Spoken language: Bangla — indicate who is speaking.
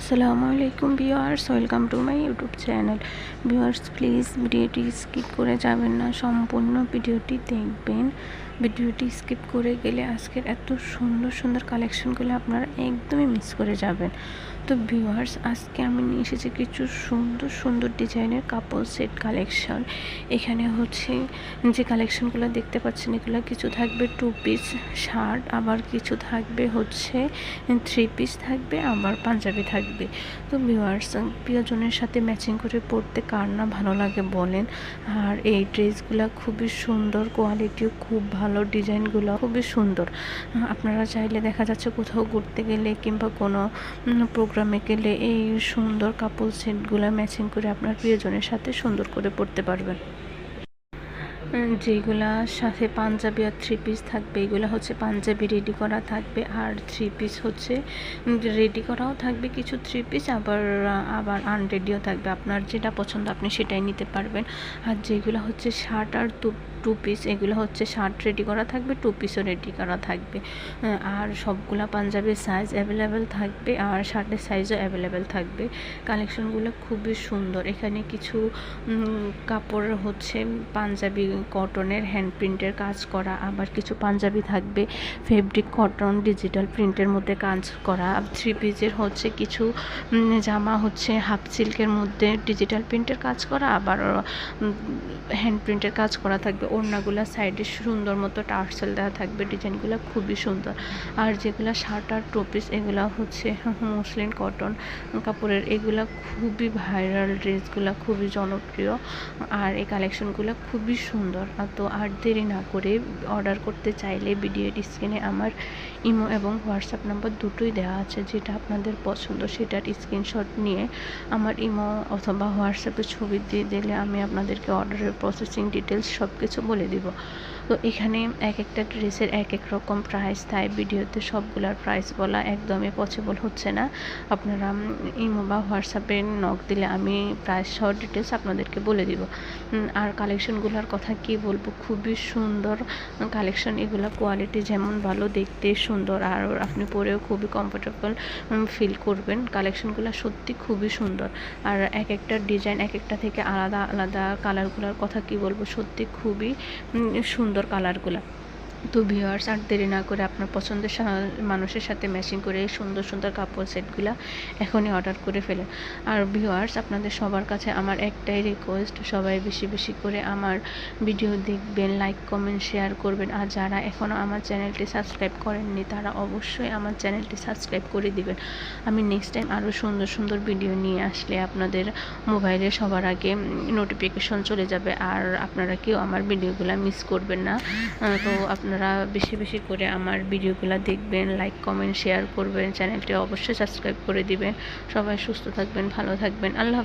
Speaker 1: আসসালামু আলাইকুম viewers, welcome to my YouTube channel. Viewers, please ভিডিওটি স্কিপ করে যাবেন না, সম্পূর্ণ ভিডিওটি দেখবেন। ভিডিওটি স্কিপ করে গেলে আজকের এত সুন্দর সুন্দর কালেকশনগুলো আপনারা একদমই মিস করে যাবেন। তো ভিউয়ার্স, আজকে আমি নিয়ে এসেছি কিছু সুন্দর সুন্দর ডিজাইনের কাপড় সেট কালেকশন। এখানে হচ্ছে যে কালেকশনগুলো দেখতে পাচ্ছেন, এগুলো কিছু থাকবে টু পিস শার্ট আবার কিছু থাকবে হচ্ছে থ্রি পিস থাকবে, আবার পাঞ্জাবি থাকবে। তো ভিউয়ার্স প্রিয়জনের সাথে ম্যাচিং করে পরতে কার না ভালো লাগে বলেন। আর এই ড্রেসগুলো খুবই সুন্দর কোয়ালিটিও খুব ভালো ডিজাইনগুলো খুবই সুন্দর। আপনারা চাইলে দেখা যাচ্ছে কোথাও ঘুরতে গেলে কিংবা কোনো প্রোগ্রামে গেলে এই সুন্দর কাপড় সেটগুলো ম্যাচিং করে আপনার প্রিয়জনের সাথে সুন্দর করে পরতে পারবেন। যেগুলা সাথে পাঞ্জাবি আর থ্রি পিস থাকবে, এগুলো হচ্ছে পাঞ্জাবি রেডি করা থাকবে, আর থ্রি পিস হচ্ছে রেডি করাও থাকবে কিছু থ্রি পিস আবার আবার আনরেডিও থাকবে। আপনার যেটা পছন্দ আপনি সেটাই নিতে পারবেন। আর যেগুলো হচ্ছে শার্ট আর টু টু পিস এগুলো হচ্ছে শার্ট রেডি করা থাকবে টু পিসও রেডি করা থাকবে। আর সবগুলা পাঞ্জাবির সাইজ অ্যাভেলেবেল থাকবে, আর শার্টের সাইজও অ্যাভেলেবেল থাকবে। কালেকশনগুলো খুবই সুন্দর। এখানে কিছু কাপড় হচ্ছে পাঞ্জাবি কটনের হ্যান্ড প্রিন্টের কাজ করা, আবার কিছু পাঞ্জাবি থাকবে ফেব্রিক কটন ডিজিটাল প্রিন্টের মধ্যে কাজ করা থ্রি পিসের হচ্ছে কিছু জামা হচ্ছে হাফ সিল্কের মধ্যে ডিজিটাল প্রিন্টের কাজ করা, আবার হ্যান্ড প্রিন্টের কাজ করা থাকবে, ওড়নাগুলো সাইডে সুন্দর মতো টার্সেল দেওয়া থাকবে, ডিজাইনগুলো খুবই সুন্দর। আর যেগুলো শার্ট আর টপিস এগুলো হচ্ছে মসলিন কটন কাপড়ের, এগুলো খুবই ভাইরাল ড্রেসগুলো খুবই জনপ্রিয়, আর এই কালেকশনগুলো খুবই সুন্দর তো আর দেরি না করে অর্ডার করতে চাইলে ভিডিও স্ক্রিনে আমার ইমো এবং হোয়াটসঅ্যাপ নাম্বার দুটোই দেওয়া আছে, যেটা আপনাদের পছন্দ সেটার স্ক্রিনশট নিয়ে আমার ইমো অথবা হোয়াটসঅ্যাপে ছবি দিয়ে দিলে আমি আপনাদেরকে অর্ডারের প্রসেসিং ডিটেলস সব কিছু বলে দিব। তো এখানে এক একটা ড্রেসের এক এক রকম প্রাইস তাই ভিডিওতে সবগুলোর প্রাইস বলা একদমই পসিবল হচ্ছে না। আপনারা ইমো বা হোয়াটসঅ্যাপে নক দিলে আমি প্রাইস সহ ডিটেলস আপনাদেরকে বলে দিব। আর কালেকশনগুলোর কথা কি বলব? খুবই সুন্দর কালেকশন এগুলো কোয়ালিটি যেমন ভালো, দেখতে সুন্দর, আর আপনি পরেও খুবই কমফোর্টেবল ফিল করবেন। কালেকশনগুলো সত্যি খুবই সুন্দর। আর এক একটা ডিজাইন এক একটা থেকে আলাদা আলাদা কালারগুলোর কথা কি বলব? সত্যি খুবই সুন্দর। কালারগুলো তো ভিউয়ার্স আর দেরি না করে আপনার পছন্দের মানুষের সাথে ম্যাচিং করে সুন্দর সুন্দর কাপড় সেটগুলো এখনই অর্ডার করে ফেলেন আর ভিউয়ার্স আপনাদের সবার কাছে আমার একটাই রিকোয়েস্ট সবাই বেশি বেশি করে আমার ভিডিও দেখবেন লাইক কমেন্ট শেয়ার করবেন। আর যারা এখনও আমার চ্যানেলটি সাবস্ক্রাইব করেননি, তারা অবশ্যই আমার চ্যানেলটি সাবস্ক্রাইব করে দিবেন। আমি নেক্সট টাইম আরও সুন্দর সুন্দর ভিডিও নিয়ে আসলে আপনাদের মোবাইলে সবার আগে নোটিফিকেশন চলে যাবে। আর আপনারা কেউ আমার ভিডিওগুলো মিস করবেন না। তো আপনার আপনারা বেশি বেশি করে আমার ভিডিওগুলো দেখবেন লাইক কমেন্ট শেয়ার করবেন। চ্যানেলটি অবশ্যই সাবস্ক্রাইব করে দিবেন। সবাই সুস্থ থাকবেন, ভালো থাকবেন। আল্লাহ